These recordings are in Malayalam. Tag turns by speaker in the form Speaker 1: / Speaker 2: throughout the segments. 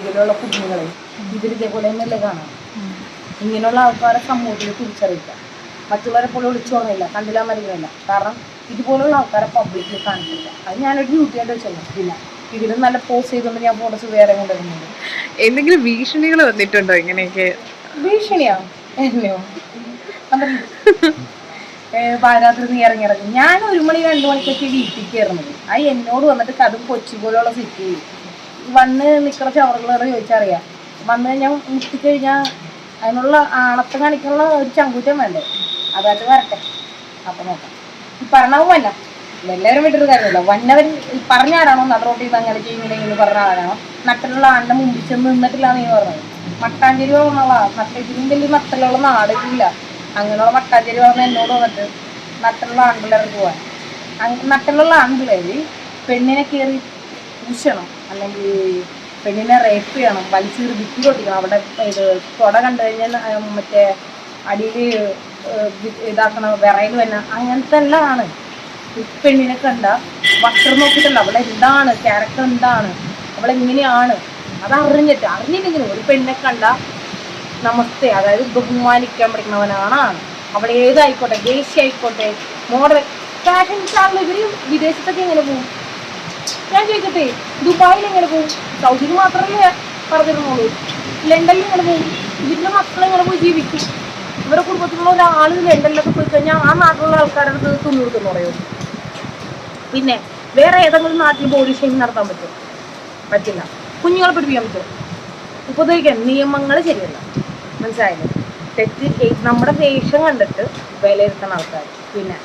Speaker 1: ഇതിലുള്ള കുഞ്ഞുങ്ങളെ ഇവർ ഇതേപോലെ തന്നെയല്ലേ കാണാം? ഇങ്ങനെയുള്ള ആൾക്കാരെ സമൂഹത്തിൽ തിരിച്ചറിയില്ല. മറ്റുള്ളവരെ പോലെ വിളിച്ചു പറഞ്ഞില്ല കണ്ടില്ല മറിയുന്നില്ല കാരണം ഇതുപോലുള്ള ആൾക്കാരെ പബ്ലിക്കിൽ കാണിക്കില്ല അത് ഞാനൊരു ഡ്യൂട്ടിയായിട്ട് വെച്ചല്ലോ. ഇല്ല. ഇതിലും നല്ല പോസ്റ്റ് ചെയ്തുകൊണ്ട് ഞാൻ ഫോട്ടോസ് വേറെ കൊണ്ടുവരുന്നുണ്ട്
Speaker 2: എന്തെങ്കിലും ഭീഷണികൾ വന്നിട്ടുണ്ടോ ഇങ്ങനെയൊക്കെ?
Speaker 1: ഭീഷണിയാ? എന്നെയോ പാതിരാത്രി നീ ഇറങ്ങി ഇറങ്ങി. ഞാൻ ഒരു മണി രണ്ടു മണിക്കൊക്കെ വീട്ടിൽ കയറുന്നത് ആ എന്നോട് വന്നിട്ട് കഥ കൊച്ചി പോലെയുള്ള സിറ്റി വന്ന് നിൽക്കുന്ന ചവറുകളോട് ചോദിച്ചറിയാം. വന്ന് കഴിഞ്ഞാൽ മുട്ടിക്കഴിഞ്ഞാൽ അതിനുള്ള ആണത്ത് കാണിക്കാനുള്ള ഒരു ചങ്കൂറ്റം വേണ്ടേ? അതായിട്ട് വരട്ടെ. അപ്പൊ നോക്കാം. ഈ പറഞ്ഞവും എല്ലാവരും വിട്ടൊരു കാര്യമില്ല. വന്നവർ പറഞ്ഞ ആരാണോ? നടറോട്ട് നിന്ന് അങ്ങനെ ചെയ്യും ഇങ്ങനെ ഇങ്ങനെ പറഞ്ഞ ആരാണോ? നട്ടിലുള്ള ആണിന്റെ മുമ്പിൽ ചെന്ന് നിന്നിട്ടില്ല നീ പറഞ്ഞത്. മട്ടാഞ്ചേരി പറഞ്ഞോളാ നട്ടേറ്റിലും വലിയ നട്ടിലുള്ള നാടില്ല. അങ്ങനെയുള്ള മട്ടാഞ്ചേരി പറഞ്ഞ എന്നോട് വന്നിട്ട് നട്ടിലുള്ള ആൺപിള്ളേർക്ക് പോവാൻ. നട്ടിലുള്ള ആണ്ടിലേ പെണ്ണിനെ കയറി പൂശണം അല്ലെങ്കിൽ പെണ്ണിനെ റേപ്പ് ചെയ്യണം വലിച്ചീറി വിറ്റ് പൊട്ടിക്കണം. അവിടെ ഇത് തുട കണ്ടു കഴിഞ്ഞാൽ മറ്റേ അടിയിൽ ഇതാക്കണ വിറയിൽ വന്ന അങ്ങനത്തെ എല്ലാം ആണ്. ഈ പെണ്ണിനെ കണ്ട വസ്ത്രം നോക്കിയിട്ടല്ല അവളെ എന്താണ് ക്യാരക്ടർ എന്താണ് അവളെ എങ്ങനെയാണ് അത് അറിഞ്ഞിട്ട് അറിഞ്ഞില്ലെങ്കിലും ഒരു പെണ്ണിനെ കണ്ട നമസ്തേ അതായത് ബഹുമാനിക്കാൻ പഠിക്കണവനാണ് അവിടെ ഏതായിക്കോട്ടെ ദേശീയ ആയിക്കോട്ടെ മോഡൽ ഫാഷൻ സ്റ്റാറിൽ ഇവർ വിദേശത്തൊക്കെ എങ്ങനെ പോകും? ഞാൻ ചോദിക്കട്ടെ ദുബായിൽ എങ്ങനെ പോകും സൗദിയിൽ മാത്രമല്ലേ പറഞ്ഞിരുന്നുള്ളൂ. ലണ്ടനിൽ എങ്ങനെ പോകും ഇതിന്റെ മക്കൾ എങ്ങനെ പോയി ജീവിക്കും? ഇവരുടെ കുടുംബത്തിലുള്ള ഒരാൾ ലണ്ടനിലൊക്കെ പോയി കഴിഞ്ഞാൽ ആ നാട്ടിലുള്ള ആൾക്കാരുടെ അടുത്ത് തുണി കൊടുക്കുന്നു പറയും. പിന്നെ വേറെ ഏതെങ്കിലും നാട്ടിൽ ബോഡി ഷേമിങ് നടത്താൻ പറ്റും പറ്റില്ല. കുഞ്ഞുങ്ങളെ പഠിപ്പിക്കാൻ പറ്റും ഉപദ്രവിക്കാൻ നിയമങ്ങൾ ശരിയല്ല. മനസ്സിലായില്ലേ? തെറ്റ് നമ്മുടെ വേഷം കണ്ടിട്ട് വിലയിരുത്തുന്ന ആൾക്കാർ പിന്നെ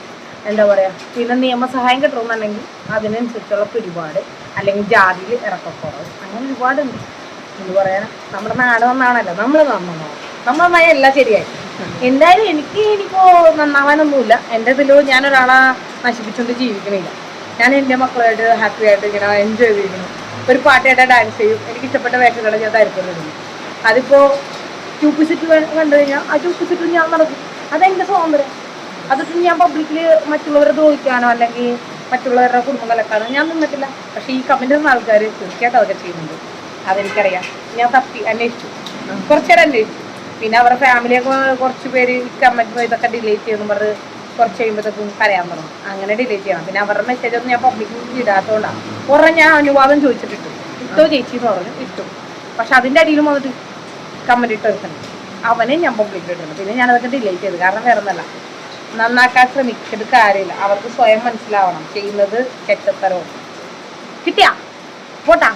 Speaker 1: എന്താ പറയാ പിന്നെ നിയമസഹായം കിട്ടണമെന്നുണ്ടെങ്കിൽ അതിനനുസരിച്ചുള്ള പിടിപാട് അല്ലെങ്കിൽ ജാതിയിൽ ഇറക്കക്കുറവ്. അങ്ങനെ ഒരുപാടുണ്ട്. എന്ന് പറയാൻ നമ്മുടെ നാട് നന്നാണല്ലോ. നമ്മൾ നന്നാണോ നമ്മൾ നന്നായി എല്ലാം ശരിയായി. എന്തായാലും എനിക്ക് എനിക്കോ നന്നാവാനൊന്നുമില്ല. എന്റെ ഇതിലോ ഞാൻ നശിപ്പിച്ചുകൊണ്ട് ജീവിക്കണില്ല. ഞാൻ എന്റെ മക്കളായിട്ട് ഹാപ്പി ആയിട്ട് ഇങ്ങനെ എൻജോയ് ചെയ്തിരിക്കുന്നു. ഒരു പാട്ടായിട്ട് ഡാൻസ് ചെയ്യും. എനിക്ക് ഇഷ്ടപ്പെട്ട വേഷങ്ങളെ ഞാൻ തരപ്പെടുന്നു അതിപ്പോ ചൂപ്പിച്ചിട്ട് കണ്ടു കഴിഞ്ഞാൽ ആ ചൂപ്പിച്ചിട്ട് ഞാൻ നടക്കും. അതെന്റെ സ്വാതന്ത്ര്യം. അതൊക്കെ ഞാൻ പബ്ലിക്കിൽ മറ്റുള്ളവരെ ദ്രോഹിക്കാനോ അല്ലെങ്കിൽ മറ്റുള്ളവരുടെ കുടുംബം കലക്കാനോ ഞാൻ നിന്നിട്ടില്ല. പക്ഷെ ഈ കമന്റ് ആൾക്കാർ തീർച്ചയായിട്ടും അതൊക്കെ ചെയ്യുന്നുണ്ട്. അതെനിക്കറിയാം. ഞാൻ തപ്പി അന്വേഷിച്ചു. കുറച്ചേരം അന്വേഷിച്ചു. പിന്നെ അവരുടെ ഫാമിലിയൊക്കെ കുറച്ച് പേര് ഈ കമന്റ് ഇതൊക്കെ ഡിലീറ്റ് ചെയ്യുന്നു പറഞ്ഞ് കുറച്ച് കഴിയുമ്പോഴത്തേക്കും കരയാൻ തുടങ്ങും. അങ്ങനെ ഡിലീറ്റ് ചെയ്യണം. പിന്നെ അവരുടെ മെസ്സേജ് ഒന്നും ഞാൻ പബ്ലിക്കിൽ ഇടാത്തതുകൊണ്ടാണ് കുറെ ഞാൻ അനുവാദം ചോദിച്ചിട്ടിട്ടു. ഇട്ടോ ചേച്ചി എന്ന് പറഞ്ഞു. ഇട്ടു. പക്ഷെ അതിന്റെ അടിയിലും വന്നിട്ട് കമന്റ് ഇട്ട് അവനെ ഞാൻ പബ്ലിക്കിൽ ഇട്ടിട്ടുണ്ട് പിന്നെ ഞാനതൊക്കെ ഡിലീറ്റ് ചെയ്തു. കാരണം വേറെ ഒന്നല്ല നന്നാക്കാൻ ശ്രമിച്ചിട്ട് കാര്യമില്ല. അവർക്ക് സ്വയം മനസ്സിലാവണം. ചെയ്യുന്നത് ചെറ്റത്തരവും കിട്ടിയാ? പോട്ടാ.